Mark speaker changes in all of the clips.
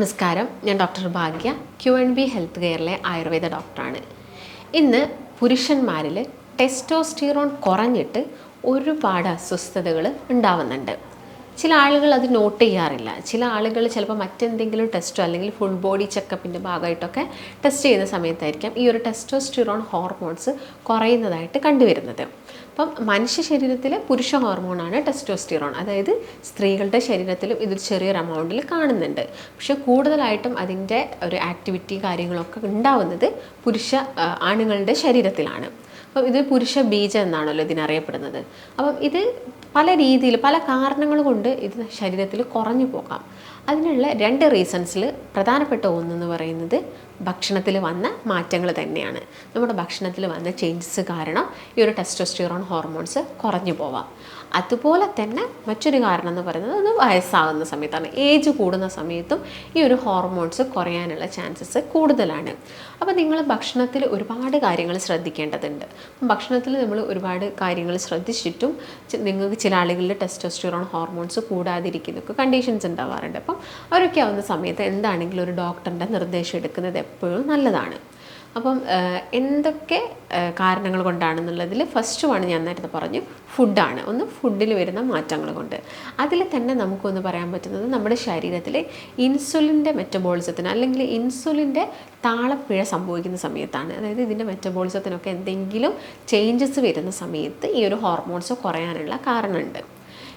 Speaker 1: നമസ്കാരം. ഞാൻ doctor Bhagya Q N B health കെയറിലെ Ayurveda ഡോക്ടറാണ്. ഇന്ന് പുരുഷന്മാരിൽ ടെസ്റ്റോസ്റ്റിറോൺ കുറഞ്ഞിട്ട് ഒരുപാട് അസ്വസ്ഥതകൾ ഉണ്ടാവുന്നുണ്ട്. ചില ആളുകൾ അത് നോട്ട് ചെയ്യാറില്ല. ചില ആളുകൾ ചിലപ്പോൾ മറ്റെന്തെങ്കിലും ടെസ്റ്റോ അല്ലെങ്കിൽ ഫുൾ ബോഡി ചെക്കപ്പിന്റെ ഭാഗമായിട്ടൊക്കെ ടെസ്റ്റ് ചെയ്യുന്ന സമയത്തായിരിക്കാം ഈ ഒരു ടെസ്റ്റോസ്റ്റിറോൺ ഹോർമോൺസ് കുറയുന്നതായിട്ട് കണ്ടുവരുന്നത്. അപ്പം മനുഷ്യ ശരീരത്തിലെ പുരുഷ ഹോർമോണാണ് ടെസ്റ്റോസ്റ്റിറോൺ അതായത് സ്ത്രീകളുടെ ശരീരത്തിലും ഇത് ചെറിയൊരു എമൗണ്ടിൽ കാണുന്നുണ്ട്. പക്ഷേ കൂടുതലായിട്ടും അതിന്റെ ഒരു ആക്ടിവിറ്റി കാര്യങ്ങളൊക്കെ ഉണ്ടാവുന്നത് പുരുഷ ആണുങ്ങളുടെ ശരീരത്തിലാണ്. അപ്പം ഇത് പുരുഷ ബീജം എന്നാണല്ലോ ഇതിനറിയപ്പെടുന്നത്. അപ്പം ഇത് പല രീതിയിൽ പല കാരണങ്ങൾ കൊണ്ട് ഇത് ശരീരത്തിൽ കുറഞ്ഞു പോകാം. അതിനുള്ള രണ്ട് റീസൺസിൽ പ്രധാനപ്പെട്ട ഒന്നെന്ന് പറയുന്നത് ഭക്ഷണത്തിൽ വന്ന മാറ്റങ്ങൾ തന്നെയാണ്. നമ്മുടെ ഭക്ഷണത്തിൽ വന്ന ചേഞ്ചസ് കാരണം ഈ ഒരു ടെസ്റ്റോസ്റ്റിറോൺ ഹോർമോൺസ് കുറഞ്ഞു പോവാം. അതുപോലെ തന്നെ മറ്റൊരു കാരണം എന്ന് പറയുന്നത് അത് വയസ്സാകുന്ന സമയത്താണ്. ഏജ് കൂടുന്ന സമയത്തും ഈ ഒരു ഹോർമോൺസ് കുറയാനുള്ള ചാൻസസ് കൂടുതലാണ്. അപ്പോൾ നിങ്ങൾ ഭക്ഷണത്തിൽ ഒരുപാട് കാര്യങ്ങൾ ശ്രദ്ധിക്കേണ്ടതുണ്ട്. ഭക്ഷണത്തിൽ നമ്മൾ ഒരുപാട് കാര്യങ്ങൾ ശ്രദ്ധിച്ചിട്ടും നിങ്ങൾക്ക് ചില ആളുകളിൽ ടെസ്റ്റോസ്റ്റിറോൺ ഹോർമോൺസ് കൂടാതിരിക്കുന്നൊക്കെ കണ്ടീഷൻസ് ഉണ്ടാവാറുണ്ട്. അപ്പം അവരൊക്കെ ആവുന്ന സമയത്ത് എന്താണെങ്കിലും ഒരു ഡോക്ടറിന്റെ നിർദ്ദേശം എടുക്കുന്നത് എപ്പോഴും നല്ലതാണ്. അപ്പം എന്തൊക്കെ കാരണങ്ങൾ കൊണ്ടാണെന്നുള്ളതിൽ ഫസ്റ്റ് വൺ ഞാൻ നേരത്തെ പറഞ്ഞു ഫുഡാണ് ഒന്ന് ഫുഡിൽ വരുന്ന മാറ്റങ്ങൾ കൊണ്ട്. അതിൽ തന്നെ നമുക്കൊന്ന് പറയാൻ പറ്റുന്നത് നമ്മുടെ ശരീരത്തിലെ ഇൻസുലിന്റെ മെറ്റബോളിസത്തിന് അല്ലെങ്കിൽ ഇൻസുലിന്റെ താളപ്പിഴ സംഭവിക്കുന്ന സമയത്താണ്. അതായത് ഇതിന്റെ മെറ്റബോളിസത്തിനൊക്കെ എന്തെങ്കിലും ചേഞ്ചസ് വരുന്ന സമയത്ത് ഈ ഒരു ഹോർമോൺസ് കുറയാനുള്ള കാരണമുണ്ട്.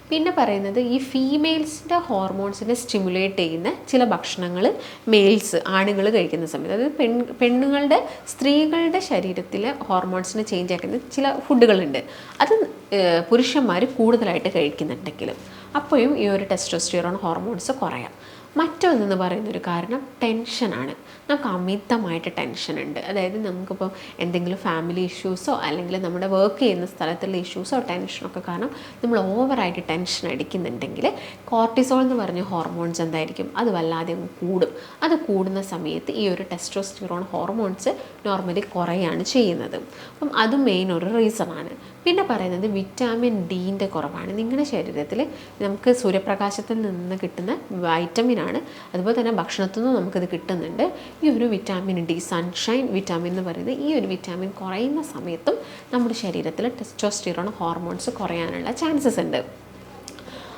Speaker 1: പിന്നെ പറയുന്നത് ഈ ഫീമെയിൽസിന്റെ ഹോർമോൺസിനെ സ്റ്റിമുലേറ്റ് ചെയ്യുന്ന ചില ഭക്ഷണങ്ങൾ മെയിൽസ് ആണുങ്ങൾ കഴിക്കുന്ന സമയത്ത്. അതായത് പെൺ പെണ്ണുങ്ങളുടെ സ്ത്രീകളുടെ ശരീരത്തിലെ ഹോർമോൺസിനെ ചേഞ്ച് ആക്കുന്ന ചില ഫുഡുകളുണ്ട് അത് പുരുഷന്മാർ കൂടുതലായിട്ട് കഴിക്കുന്നുണ്ടെങ്കിലും അപ്പോഴും ഈ ഒരു ടെസ്റ്റോസ്റ്റിറോൺ ഹോർമോൺസ് കുറയാം. മറ്റൊന്നെന്ന് പറയുന്നൊരു കാരണം ടെൻഷനാണ് നമുക്ക് അമിതമായിട്ട് ടെൻഷൻ ഉണ്ട്. അതായത് നമുക്കിപ്പോൾ എന്തെങ്കിലും ഫാമിലി ഇഷ്യൂസോ അല്ലെങ്കിൽ നമ്മുടെ വർക്ക് ചെയ്യുന്ന സ്ഥലത്തുള്ള ഇഷ്യൂസോ ടെൻഷനൊക്കെ കാരണം നമ്മൾ ഓവറായിട്ട് ടെൻഷൻ അടിക്കുന്നുണ്ടെങ്കിൽ കോർട്ടിസോൾ എന്ന് പറഞ്ഞ ഹോർമോൺസ് എന്തായിരിക്കും? അത് വല്ലാതെ കൂടും. അത് കൂടുന്ന സമയത്ത് ഈ ഒരു ടെസ്റ്റോസ്റ്റിറോൺ ഹോർമോൺസ് നോർമലി കുറയാണ് ചെയ്യുന്നത്. അപ്പം അത് മെയിൻ ഒരു റീസണാണ് പിന്നെ പറയുന്നത് വിറ്റാമിൻ ഡീന്റെ കുറവാണ്. നിങ്ങളുടെ ശരീരത്തിൽ നമുക്ക് സൂര്യപ്രകാശത്തിൽ നിന്ന് കിട്ടുന്ന വൈറ്റമിനാണ് അതുപോലെ തന്നെ ഭക്ഷണത്തിൽ നിന്നും നമുക്കിത് കിട്ടുന്നുണ്ട്. ഈ ഒരു വിറ്റാമിൻ ഡി സൺഷൈൻ വിറ്റാമിൻ എന്ന് പറയുന്നത് ഈ ഒരു വിറ്റാമിൻ കുറയുന്ന സമയത്തും നമ്മുടെ ശരീരത്തിൽ ടെസ്റ്റോസ്റ്റിറോൺ ഹോർമോൺസ് കുറയാനുള്ള ചാൻസസ് ഉണ്ട്.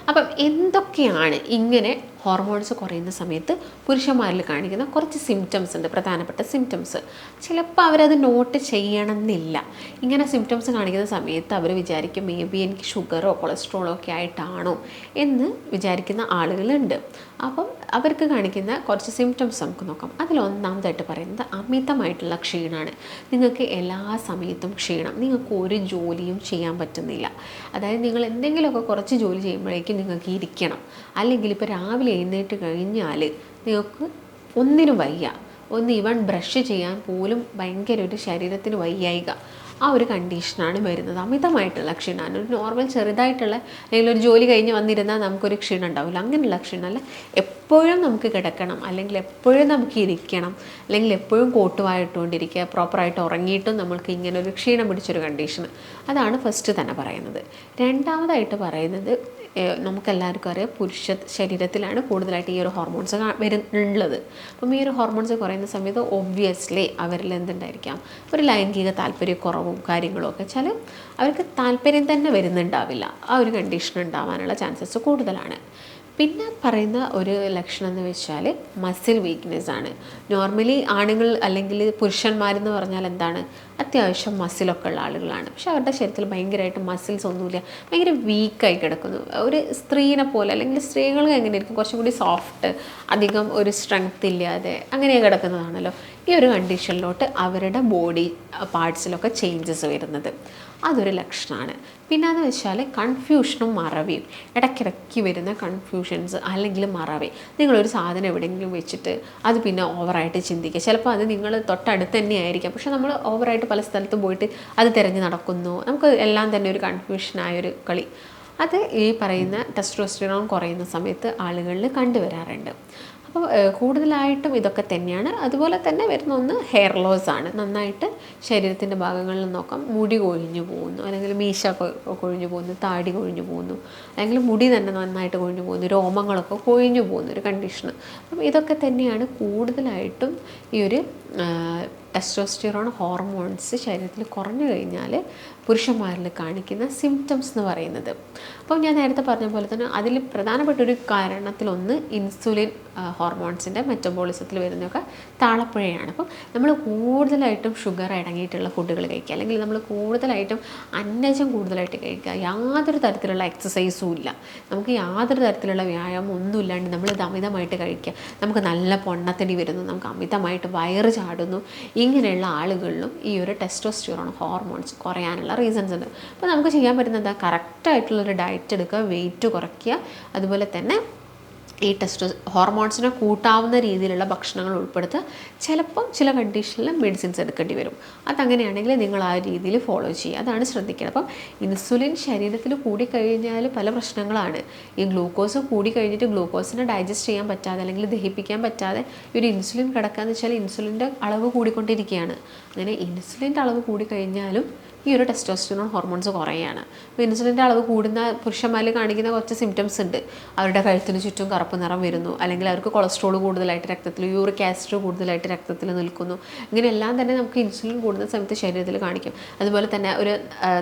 Speaker 1: അപ്പം എന്തൊക്കെയാണ് ഇങ്ങനെ ഹോർമോൺസ് കുറയുന്ന സമയത്ത് പുരുഷന്മാരിൽ കാണിക്കുന്ന കുറച്ച് സിംറ്റംസ് ഉണ്ട് പ്രധാനപ്പെട്ട സിംറ്റംസ് ചിലപ്പോൾ അവരത് നോട്ട് ചെയ്യണമെന്നില്ല. ഇങ്ങനെ സിംറ്റംസ് കാണിക്കുന്ന സമയത്ത് അവർ വിചാരിക്കും മേ ബി എനിക്ക് ഷുഗറോ കൊളസ്ട്രോളോ ഒക്കെ ആയിട്ടാണോ? എന്ന് വിചാരിക്കുന്ന ആളുകളുണ്ട്. അപ്പം അവർക്ക് കാണിക്കുന്ന കുറച്ച് സിംറ്റംസ് നമുക്ക് നോക്കാം. അതിൽ ഒന്നാമതായിട്ട് പറയുന്നത് അമിതമായിട്ടുള്ള ക്ഷീണമാണ്. നിങ്ങൾക്ക് എല്ലാ സമയത്തും ക്ഷീണം. നിങ്ങൾക്ക് ഒരു ജോലിയും ചെയ്യാൻ പറ്റുന്നില്ല. അതായത് നിങ്ങൾ എന്തെങ്കിലുമൊക്കെ കുറച്ച് ജോലി ചെയ്യുമ്പോഴേക്കും നിങ്ങൾക്ക് ഇരിക്കണം. അല്ലെങ്കിൽ ഇപ്പോൾ രാവിലെ എഴുന്നേറ്റ് കഴിഞ്ഞാൽ നിങ്ങൾക്ക് ഒന്നിനും വയ്യ. ഒന്ന് ഇവൺ ബ്രഷ് ചെയ്യാൻ പോലും ഭയങ്കര ഒരു ശരീരത്തിന് വയ്യായിക. ആ ഒരു കണ്ടീഷനാണ് വരുന്നത്. അമിതമായിട്ടുള്ള ക്ഷീണമാണ്. ഒരു നോർമൽ ചെറുതായിട്ടുള്ള അല്ലെങ്കിൽ ഒരു ജോലി കഴിഞ്ഞ് വന്നിരുന്നാൽ നമുക്കൊരു ക്ഷീണം ഉണ്ടാവില്ല. അങ്ങനെയുള്ള ക്ഷീണമല്ല. എപ്പോഴും നമുക്ക് കിടക്കണം. അല്ലെങ്കിൽ എപ്പോഴും നമുക്ക് ഇരിക്കണം. അല്ലെങ്കിൽ എപ്പോഴും കോട്ടുവായിട്ടുകൊണ്ടിരിക്കുക പ്രോപ്പറായിട്ട് ഉറങ്ങിയിട്ടും നമ്മൾക്ക് ഇങ്ങനെ ഒരു ക്ഷീണം പിടിച്ചൊരു കണ്ടീഷൻ അതാണ് ഫസ്റ്റ് തന്നെ പറയുന്നത്. രണ്ടാമതായിട്ട് പറയുന്നത് നമുക്കെല്ലാവർക്കും അറിയാം പുരുഷ ശരീരത്തിലാണ് കൂടുതലായിട്ട് ഈ ഒരു ഹോർമോൺസ് വരുന്നുള്ളത്. അപ്പം ഈ ഒരു ഹോർമോൺസ് കുറയുന്ന സമയത്ത് ഒബ്വിയസ്ലി അവരിൽ എന്തുണ്ടായിരിക്കാം? ഒരു ലൈംഗിക താല്പര്യക്കുറവും കാര്യങ്ങളും ഒക്കെ വെച്ചാൽ അവർക്ക് താല്പര്യം തന്നെ വരുന്നുണ്ടാവില്ല. ആ ഒരു കണ്ടീഷൻ ഉണ്ടാവാനുള്ള ചാൻസസ് കൂടുതലാണ്. പിന്നെ പറയുന്ന ഒരു ലക്ഷണം എന്ന് വെച്ചാൽ മസിൽ വീക്ക്നെസ് ആണ്. നോർമലി ആണുങ്ങൾ അല്ലെങ്കിൽ പുരുഷന്മാരെന്ന് പറഞ്ഞാൽ എന്താണ്? അത്യാവശ്യം മസിലൊക്കെ ഉള്ള ആളുകളാണ്. പക്ഷെ അവരുടെ ശരീരത്തിൽ ഭയങ്കരമായിട്ട് മസിൽസ് ഒന്നുമില്ല. ഭയങ്കര വീക്കായി കിടക്കുന്നു. ഒരു സ്ത്രീനെ പോലെ അല്ലെങ്കിൽ സ്ത്രീകൾക്ക് എങ്ങനെയായിരിക്കും? കുറച്ചും കൂടി സോഫ്റ്റ് അധികം ഒരു സ്ട്രെങ്ത് ഇല്ലാതെ അങ്ങനെ കിടക്കുന്നതാണല്ലോ. ഈ ഒരു കണ്ടീഷനിലോട്ട് അവരുടെ ബോഡി പാർട്സിലൊക്കെ ചേഞ്ചസ് വരുന്നത്. അതൊരു ലക്ഷണമാണ്. പിന്നെ അത് വെച്ചാൽ കൺഫ്യൂഷനും മറവിയും. ഇടയ്ക്കിടയ്ക്ക് വരുന്ന കൺഫ്യൂഷൻസ് അല്ലെങ്കിൽ മറവി. നിങ്ങളൊരു സാധനം എവിടെയെങ്കിലും വെച്ചിട്ട് അത് പിന്നെ ഓവറായിട്ട് ചിന്തിക്കുക. ചിലപ്പോൾ അത് നിങ്ങൾ തൊട്ടടുത്ത് തന്നെ ആയിരിക്കാം പക്ഷെ നമ്മൾ ഓവറായിട്ട് പല സ്ഥലത്തും പോയിട്ട് അത് തിരഞ്ഞ് നടക്കുന്നു. നമുക്ക് എല്ലാം തന്നെ ഒരു കൺഫ്യൂഷനായൊരു കളി. അത് ഈ പറയുന്ന ടെസ്ട്രോസ്റ്റിറോൺ കുറയുന്ന സമയത്ത് ആളുകളിൽ കണ്ടുവരാറുണ്ട്. അപ്പോൾ കൂടുതലായിട്ടും ഇതൊക്കെ തന്നെയാണ്. അതുപോലെ തന്നെ വരുന്ന ഒന്ന് ഹെയർ ലോസ് ആണ്. നന്നായിട്ട് ശരീരത്തിന്റെ ഭാഗങ്ങളിൽ നോക്കാം. മുടി കൊഴിഞ്ഞു പോകുന്നു. അല്ലെങ്കിൽ മീശ കൊഴിഞ്ഞു പോകുന്നു. താടി കൊഴിഞ്ഞു പോകുന്നു. അല്ലെങ്കിൽ മുടി തന്നെ നന്നായിട്ട് കൊഴിഞ്ഞു പോകുന്നു. രോമങ്ങളൊക്കെ കൊഴിഞ്ഞു പോകുന്ന. ഒരു കണ്ടീഷൻ അപ്പം ഇതൊക്കെ തന്നെയാണ് കൂടുതലായിട്ടും ഈ ഒരു ടെസ്റ്റോസ്റ്റിറോൺ ഹോർമോൺസ് ശരീരത്തിൽ കുറഞ്ഞു കഴിഞ്ഞാൽ പുരുഷന്മാരിൽ കാണിക്കുന്ന സിംറ്റംസ് എന്ന് പറയുന്നത്. അപ്പോൾ ഞാൻ നേരത്തെ പറഞ്ഞ പോലെ തന്നെ അതിൽ പ്രധാനപ്പെട്ട ഒരു കാരണത്തിലൊന്ന് ഇൻസുലിൻ ഹോർമോൺസിന്റെ മെറ്റബോളിസത്തിൽ വരുന്നതൊക്കെ താളപ്പുഴയാണ്. അപ്പം നമ്മൾ കൂടുതലായിട്ടും ഷുഗർ അടങ്ങിയിട്ടുള്ള ഫുഡുകൾ കഴിക്കുക. അല്ലെങ്കിൽ നമ്മൾ കൂടുതലായിട്ടും അന്നജം കൂടുതലായിട്ട് കഴിക്കുക. യാതൊരു തരത്തിലുള്ള എക്സസൈസും ഇല്ല. നമുക്ക് യാതൊരു തരത്തിലുള്ള വ്യായാമം ഒന്നും ഇല്ലാണ്ട് നമ്മൾ അമിതമായിട്ട് കഴിക്കുക. നമുക്ക് നല്ല പൊണ്ണത്തടി വരുന്നു. നമുക്ക് അമിതമായിട്ട് വയറ് ചാടുന്നു. ഇങ്ങനെയുള്ള ആളുകളിലും ഈ ഒരു ടെസ്റ്റോസ്റ്റിറോൺ ഹോർമോൺസ് കുറയാനുള്ള റീസൺസ് ഉണ്ട്. അപ്പോൾ നമുക്ക് ചെയ്യാൻ പറ്റുന്നത് എന്താ? കറക്റ്റായിട്ടുള്ളൊരു ഡയറ്റ് എടുക്കുക വെയിറ്റ് കുറയ്ക്കുക അതുപോലെ തന്നെ ഈ ടെസ്റ്റോ ഹോർമോൺസിനെ കൂട്ടാവുന്ന രീതിയിലുള്ള ഭക്ഷണങ്ങൾ ഉൾപ്പെടുത്തുക ചിലപ്പം ചില കണ്ടീഷനിൽ മെഡിസിൻസ് എടുക്കേണ്ടി വരും. അതങ്ങനെയാണെങ്കിൽ നിങ്ങൾ ആ രീതിയിൽ ഫോളോ ചെയ്യുക. അതാണ് ശ്രദ്ധിക്കണം അപ്പം ഇൻസുലിൻ ശരീരത്തിൽ കൂടിക്കഴിഞ്ഞാൽ പല പ്രശ്നങ്ങളാണ്. ഈ ഗ്ലൂക്കോസ് കൂടിക്കഴിഞ്ഞിട്ട് ഗ്ലൂക്കോസിനെ ഡൈജസ്റ്റ് ചെയ്യാൻ പറ്റാതെ അല്ലെങ്കിൽ ദഹിപ്പിക്കാൻ പറ്റാതെ ഈ ഒരു ഇൻസുലിൻ കിടക്കാന്ന് വെച്ചാൽ ഇൻസുലിന്റെ അളവ് കൂടിക്കൊണ്ടിരിക്കുകയാണ്. അങ്ങനെ ഇൻസുലിന്റെ അളവ് കൂടിക്കഴിഞ്ഞാലും ഈ ഒരു ടെസ്റ്റോസ്റ്റിനോൺ ഹോർമോൺസ് കുറയാണ്. അപ്പോൾ ഇൻസുലിന്റെ അളവ് കൂടുന്ന പുരുഷന്മാരിൽ കാണിക്കുന്ന കുറച്ച് സിംറ്റംസ് ഉണ്ട്. അവരുടെ കഴുത്തിന് ചുറ്റും കറുപ്പ് നിറം വരുന്നു. അല്ലെങ്കിൽ അവർക്ക് കൊളസ്ട്രോൾ കൂടുതലായിട്ട് രക്തത്തിൽ യൂറിക് ആസിഡ് കൂടുതലായിട്ട് രക്തത്തിൽ നിൽക്കുന്നു. ഇങ്ങനെയെല്ലാം തന്നെ നമുക്ക് ഇൻസുലിൻ കൂടുന്ന സമയത്ത് ശരീരത്തിൽ കാണിക്കും. അതുപോലെ തന്നെ ഒരു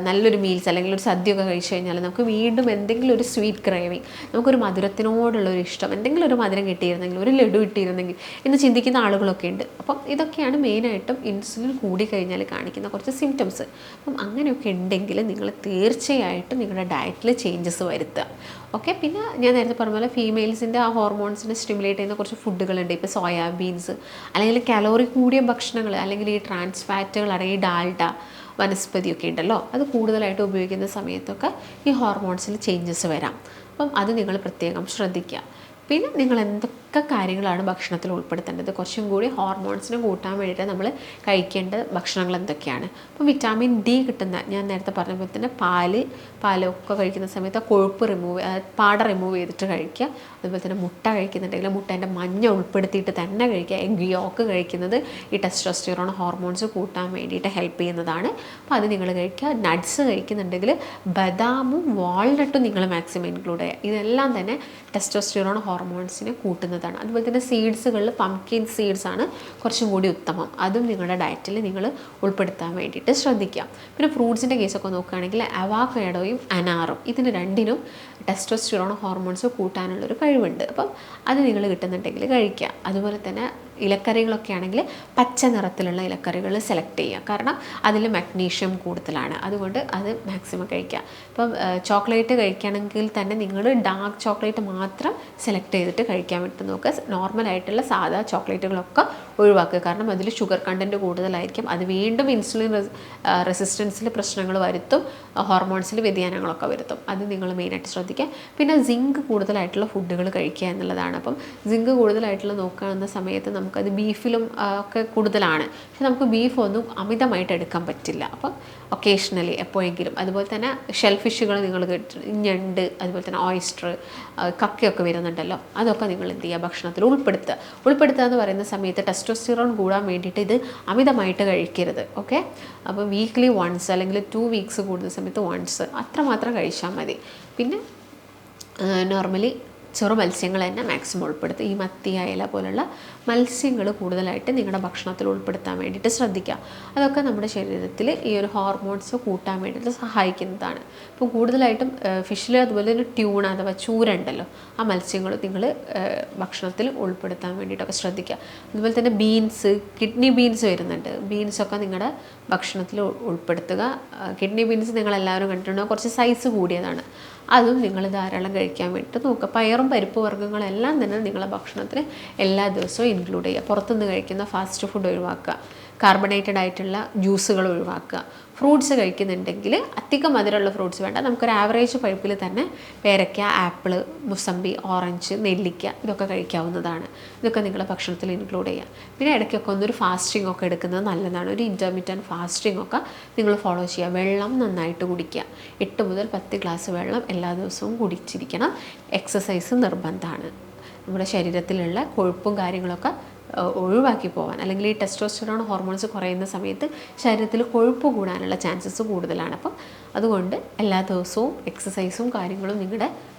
Speaker 1: നല്ലൊരു മീൽസ് അല്ലെങ്കിൽ ഒരു സദ്യയൊക്കെ കഴിച്ചു കഴിഞ്ഞാൽ നമുക്ക് വീണ്ടും എന്തെങ്കിലും ഒരു സ്വീറ്റ് ക്രേവിങ് നമുക്കൊരു മധുരത്തിനോടുള്ള ഒരു ഇഷ്ടം എന്തെങ്കിലും ഒരു മധുരം കിട്ടിയിരുന്നെങ്കിൽ ഒരു ലഡു കിട്ടിയിരുന്നെങ്കിൽ എന്ന് ചിന്തിക്കുന്ന ആളുകളൊക്കെ ഉണ്ട്. അപ്പം ഇതൊക്കെയാണ് മെയിനായിട്ടും ഇൻസുലിൻ കൂടിക്കഴിഞ്ഞാൽ കാണിക്കുന്ന കുറച്ച് സിംറ്റംസ് അപ്പം അങ്ങനെയൊക്കെ ഉണ്ടെങ്കിൽ നിങ്ങൾ തീർച്ചയായിട്ടും നിങ്ങളുടെ ഡയറ്റിൽ ചേഞ്ചസ് വരുത്തുക. ഓക്കെ പിന്നെ ഞാൻ നേരത്തെ പറഞ്ഞ പോലെ ഫീമെയിൽസിന്റെ ആ ഹോർമോൺസിനെ സ്റ്റിമുലേറ്റ് ചെയ്യുന്ന കുറച്ച് ഫുഡുകളുണ്ട് ഇപ്പോൾ സോയാബീൻസ് അല്ലെങ്കിൽ കലോറി കൂടിയ ഭക്ഷണങ്ങൾ അല്ലെങ്കിൽ ഈ ട്രാൻസ് ഫാറ്റുകൾ ഡാൽഡ വനസ്പതിയൊക്കെ ഉണ്ടല്ലോ. അത് കൂടുതലായിട്ട് ഉപയോഗിക്കുന്ന സമയത്തൊക്കെ ഈ ഹോർമോൺസിൽ ചേഞ്ചസ് വരാം. അപ്പം അത് നിങ്ങൾ പ്രത്യേകം ശ്രദ്ധിക്കുക. പിന്നെ നിങ്ങൾ എന്തൊക്കെ കാര്യങ്ങളാണ് ഭക്ഷണത്തിൽ ഉൾപ്പെടുത്തേണ്ടത്. കുറച്ചും കൂടി ഹോർമോൺസിനെ കൂട്ടാൻ വേണ്ടിയിട്ട് നമ്മൾ കഴിക്കേണ്ട ഭക്ഷണങ്ങൾ എന്തൊക്കെയാണ്? അപ്പോൾ വിറ്റാമിൻ ഡി കിട്ടുന്ന ഞാൻ നേരത്തെ പറഞ്ഞ പോലെ തന്നെ പാൽ പാലൊക്കെ കഴിക്കുന്ന സമയത്ത് കൊഴുപ്പ് റിമൂവ് അതായത് പാട റിമൂവ് ചെയ്തിട്ട് കഴിക്കുക. അതുപോലെ തന്നെ മുട്ട കഴിക്കുന്നുണ്ടെങ്കിൽ മുട്ടേന്റെ മഞ്ഞ ഉൾപ്പെടുത്തിയിട്ട് തന്നെ കഴിക്കുക. എഗ് യോക്ക് കഴിക്കുന്നത് ഈ ടെസ്റ്റോസ്റ്റിറോൺ ഹോർമോൺസ് കൂട്ടാൻ വേണ്ടിയിട്ട് ഹെൽപ്പ് ചെയ്യുന്നതാണ്. അപ്പോൾ അത് നിങ്ങൾ കഴിക്കുക. നട്ട്സ് കഴിക്കുന്നുണ്ടെങ്കിൽ ബദാമും വാൾനട്ടും നിങ്ങൾ മാക്സിമം ഇൻക്ലൂഡ് ചെയ്യുക. ഇതെല്ലാം തന്നെ ടെസ്റ്റോസ്റ്റിറോൺ ഹോർമോൺസിനെ കൂട്ടുന്നതാണ് അതുപോലെ തന്നെ സീഡ്സുകളിൽ പംകിൻ സീഡ്സ് ആണ് കുറച്ചും കൂടി ഉത്തമം. അതും നിങ്ങളുടെ ഡയറ്റിൽ നിങ്ങൾ ഉൾപ്പെടുത്താൻ വേണ്ടിയിട്ട് ശ്രദ്ധിക്കുക പിന്നെ ഫ്രൂട്ട്സിന്റെ കേസൊക്കെ നോക്കുകയാണെങ്കിൽ അവാക്കേഡോയും അനാറും. ഇതിന് രണ്ടിനും ടെസ്റ്റോസ്റ്റിറോൺ ഹോർമോൺസ് കൂട്ടാനുള്ളൊരു കഴിവുണ്ട്. അപ്പം അത് നിങ്ങൾ കിട്ടുന്നുണ്ടെങ്കിൽ കഴിക്കുക. അതുപോലെ തന്നെ ഇലക്കറികളൊക്കെ ആണെങ്കിൽ പച്ച നിറത്തിലുള്ള ഇലക്കറികൾ സെലക്ട് ചെയ്യുക. കാരണം അതിൽ മഗ്നീഷ്യം കൂടുതലാണ്. അതുകൊണ്ട് അത് മാക്സിമം കഴിക്കുക. ഇപ്പം ചോക്ലേറ്റ് കഴിക്കുകയാണെങ്കിൽ തന്നെ നിങ്ങൾ ഡാർക്ക് ചോക്ലേറ്റ് മാത്രം സെലക്ട് ചെയ്തിട്ട് കഴിക്കാൻ വേണ്ടി നോക്കുക. നോർമൽ ആയിട്ടുള്ള സാധാ ചോക്ലേറ്റുകളൊക്കെ ഒഴിവാക്കുക. കാരണം അതിൽ ഷുഗർ കണ്ടന്റ് കൂടുതലായിരിക്കും. അത് വീണ്ടും ഇൻസുലിൻ റെസിസ്റ്റൻസിൽ പ്രശ്നങ്ങൾ വരുത്തും. ഹോർമോൺസിൽ വ്യതിയാനങ്ങളൊക്കെ വരുത്തും. അത് നിങ്ങൾ മെയിനായിട്ട് ശ്രദ്ധിക്കുക. പിന്നെ സിങ്ക് കൂടുതലായിട്ടുള്ള ഫുഡുകൾ കഴിക്കുക എന്നുള്ളതാണ്. അപ്പം സിങ്ക് കൂടുതലായിട്ടുള്ള നോക്കുന്ന സമയത്ത് നമുക്കത് ബീഫിലും ഒക്കെ കൂടുതലാണ്. പക്ഷെ നമുക്ക് ബീഫ് ഒന്നും അമിതമായിട്ട് എടുക്കാൻ പറ്റില്ല. അപ്പം ഒക്കേഷണലി എപ്പോഴെങ്കിലും. അതുപോലെ തന്നെ ഷെൽ ഫിഷുകൾ നിങ്ങൾ ഞണ്ട് അതുപോലെ തന്നെ ഓയിസ്റ്റർ കക്കയൊക്കെ വരുന്നുണ്ടല്ലോ. അതൊക്കെ നിങ്ങൾ എന്ത് ചെയ്യുക? ഭക്ഷണത്തിൽ ഉൾപ്പെടുത്തുക. ഉൾപ്പെടുത്തുക എന്ന് പറയുന്ന സമയത്ത് ടെസ്റ്റോസ്റ്റിറോൺ കൂടാൻ വേണ്ടിയിട്ട് ഇത് അമിതമായിട്ട് കഴിക്കരുത്. ഓക്കെ അപ്പോൾ വീക്ക്ലി വൺസ് അല്ലെങ്കിൽ ടു വീക്സ് കൂടുന്ന സമയത്ത് വൺസ് അത്രമാത്രം കഴിച്ചാൽ മതി. പിന്നെ നോർമലി ചെറു മത്സ്യങ്ങൾ തന്നെ മാക്സിമം ഉൾപ്പെടുത്തുക. ഈ മത്തി അയല പോലുള്ള മത്സ്യങ്ങൾ കൂടുതലായിട്ട് നിങ്ങളുടെ ഭക്ഷണത്തിൽ ഉൾപ്പെടുത്താൻ വേണ്ടിയിട്ട് ശ്രദ്ധിക്കുക. അതൊക്കെ നമ്മുടെ ശരീരത്തിൽ ഈ ഒരു ഹോർമോൺസ് കൂട്ടാൻ വേണ്ടിയിട്ട് സഹായിക്കുന്നതാണ്. ഇപ്പോൾ കൂടുതലായിട്ടും ഫിഷിൽ അതുപോലെ തന്നെ ട്യൂൺ അഥവാ ചൂര ഉണ്ടല്ലോ ആ മത്സ്യങ്ങൾ നിങ്ങൾ ഭക്ഷണത്തിൽ ഉൾപ്പെടുത്താൻ വേണ്ടിയിട്ടൊക്കെ ശ്രദ്ധിക്കുക. അതുപോലെ തന്നെ ബീൻസ് കിഡ്നി ബീൻസ് വരുന്നുണ്ട്. ബീൻസൊക്കെ നിങ്ങളുടെ ഭക്ഷണത്തിൽ ഉൾപ്പെടുത്തുക. കിഡ്നി ബീൻസ് നിങ്ങളെല്ലാവരും കണ്ടിട്ടുണ്ടോ? കുറച്ച് സൈസ് കൂടിയതാണ്. അതും നിങ്ങൾ ധാരാളം കഴിക്കാൻ വേണ്ടിയിട്ട് നോക്കുക. പയറും പരിപ്പ് വർഗങ്ങളെല്ലാം തന്നെ നിങ്ങളുടെ ഭക്ഷണത്തിൽ എല്ലാ ദിവസവും ഇൻക്ലൂഡ് ചെയ്യുക. പുറത്തുനിന്ന് കഴിക്കുന്ന ഫാസ്റ്റ് ഫുഡ് ഒഴിവാക്കുക. കാർബണേറ്റഡ് ആയിട്ടുള്ള ജ്യൂസുകൾ ഒഴിവാക്കുക. ഫ്രൂട്ട്സ് കഴിക്കുന്നുണ്ടെങ്കിൽ അധികം മധുരമുള്ള ഫ്രൂട്ട്സ് വേണ്ട. നമുക്കൊരു ആവറേജ് പഴുപ്പിൽ തന്നെ പേരയ്ക്ക ആപ്പിൾ മുസമ്പി ഓറഞ്ച് നെല്ലിക്ക ഇതൊക്കെ കഴിക്കാവുന്നതാണ്. ഇതൊക്കെ നിങ്ങളുടെ ഭക്ഷണത്തിൽ ഇൻക്ലൂഡ് ചെയ്യുക. പിന്നെ ഇടയ്ക്കൊക്കെ ഒന്നൊരു ഫാസ്റ്റിംഗ് ഒക്കെ എടുക്കുന്നത് നല്ലതാണ്. ഒരു ഇന്റർമീഡിയറ്റ് ഫാസ്റ്റിംഗ് ഒക്കെ നിങ്ങൾ ഫോളോ ചെയ്യുക. വെള്ളം നന്നായിട്ട് കുടിക്കുക. എട്ട് മുതൽ പത്ത് ഗ്ലാസ് വെള്ളം എല്ലാ ദിവസവും കുടിച്ചിരിക്കണം. എക്സസൈസ് നിർബന്ധമാണ്. നമ്മുടെ ശരീരത്തിലുള്ള കൊഴുപ്പും കാര്യങ്ങളൊക്കെ ഒഴിവാക്കി പോകാൻ. അല്ലെങ്കിൽ ഈ ടെസ്റ്റോസ്റ്ററോൺ ഹോർമോൺസ് കുറയുന്ന സമയത്ത് ശരീരത്തിൽ കൊഴുപ്പ് കൂടാനുള്ള ചാൻസസ് കൂടുതലാണ്. അപ്പം അതുകൊണ്ട് എല്ലാ ദിവസവും എക്സസൈസും കാര്യങ്ങളും നിങ്ങളുടെ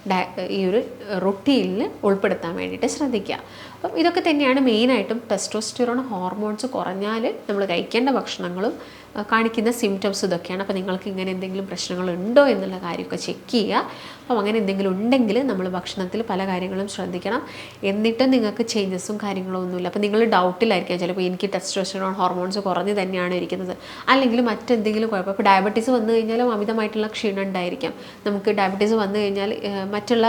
Speaker 1: ഈ ഒരു റൊട്ടീനിൽ ഉൾപ്പെടുത്താൻ വേണ്ടിയിട്ട് ശ്രദ്ധിക്കുക. അപ്പം ഇതൊക്കെ തന്നെയാണ് മെയിനായിട്ടും ടെസ്റ്റോസ്റ്റിറോൺ ഹോർമോൺസ് കുറഞ്ഞാൽ നമ്മൾ കഴിക്കേണ്ട ഭക്ഷണങ്ങളും കാണിക്കുന്ന സിംറ്റംസ് ഇതൊക്കെയാണ്. അപ്പോൾ നിങ്ങൾക്ക് ഇങ്ങനെ എന്തെങ്കിലും പ്രശ്നങ്ങൾ ഉണ്ടോ എന്നുള്ള കാര്യമൊക്കെ ചെക്ക് ചെയ്യുക. അപ്പം അങ്ങനെ എന്തെങ്കിലും ഉണ്ടെങ്കിൽ നമ്മൾ ഭക്ഷണത്തിൽ പല കാര്യങ്ങളും ശ്രദ്ധിക്കണം. എന്നിട്ടും നിങ്ങൾക്ക് ചേഞ്ചസും കാര്യങ്ങളും ഒന്നുമില്ല. അപ്പോൾ നിങ്ങൾ ഡൗട്ടിലായിരിക്കാം ചിലപ്പോൾ എനിക്ക് ടെസ്റ്റോസ്റ്റിറോൺ ഹോർമോൺസ് കുറഞ്ഞ് തന്നെയാണ് ഇരിക്കുന്നത്. അല്ലെങ്കിൽ മറ്റെന്തെങ്കിലും കുഴപ്പം. ഇപ്പോൾ ഡയബറ്റീസ് വന്നു കഴിഞ്ഞാലും അമിതമായിട്ടുള്ള ക്ഷീണം ഉണ്ടായിരിക്കാം. നമുക്ക് ഡയബറ്റീസ് വന്നു കഴിഞ്ഞാൽ മറ്റുള്ള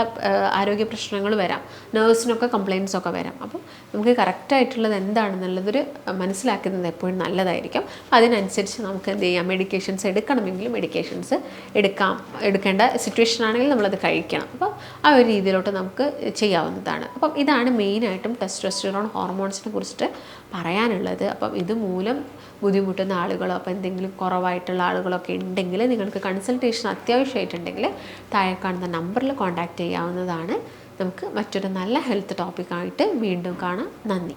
Speaker 1: ആരോഗ്യ പ്രശ്നങ്ങൾ വരാം. നേഴ്സിനൊക്കെ കംപ്ലയിൻസ് ഒക്കെ വരാം. അപ്പം നമുക്ക് കറക്റ്റായിട്ടുള്ളത് എന്താണെന്നുള്ളതൊരു മനസ്സിലാക്കുന്നത് എപ്പോഴും നല്ലതായിരിക്കും. അതിനനുസരിച്ച് നമുക്ക് എന്ത് ചെയ്യാം? മെഡിക്കേഷൻസ് എടുക്കണമെങ്കിൽ മെഡിക്കേഷൻസ് എടുക്കാം. എടുക്കേണ്ട സിറ്റുവേഷൻ ആണെങ്കിൽ നമ്മളത് കഴിക്കണം. അപ്പം ആ ഒരു രീതിയിലോട്ട് നമുക്ക് ചെയ്യാവുന്നതാണ്. അപ്പം ഇതാണ് മെയിനായിട്ടും ടെസ്റ്റോസ്റ്റിറോൺ ഹോർമോൺസിനെ കുറിച്ചിട്ട് പറയാനുള്ളത്. അപ്പം ഇത് മൂലം ബുദ്ധിമുട്ടുന്ന ആളുകളോ അപ്പോൾ എന്തെങ്കിലും കുറവായിട്ടുള്ള ആളുകളൊക്കെ ഉണ്ടെങ്കിൽ നിങ്ങൾക്ക് കൺസൾട്ടേഷൻ അത്യാവശ്യമായിട്ടുണ്ടെങ്കിൽ താഴെ കാണുന്ന നമ്പറിൽ കോൺടാക്റ്റ് ചെയ്യാവുന്നതാണ്. നമുക്ക് മറ്റൊരു നല്ല ഹെൽത്ത് ടോപ്പിക്കായിട്ട് വീണ്ടും കാണാം. നന്ദി.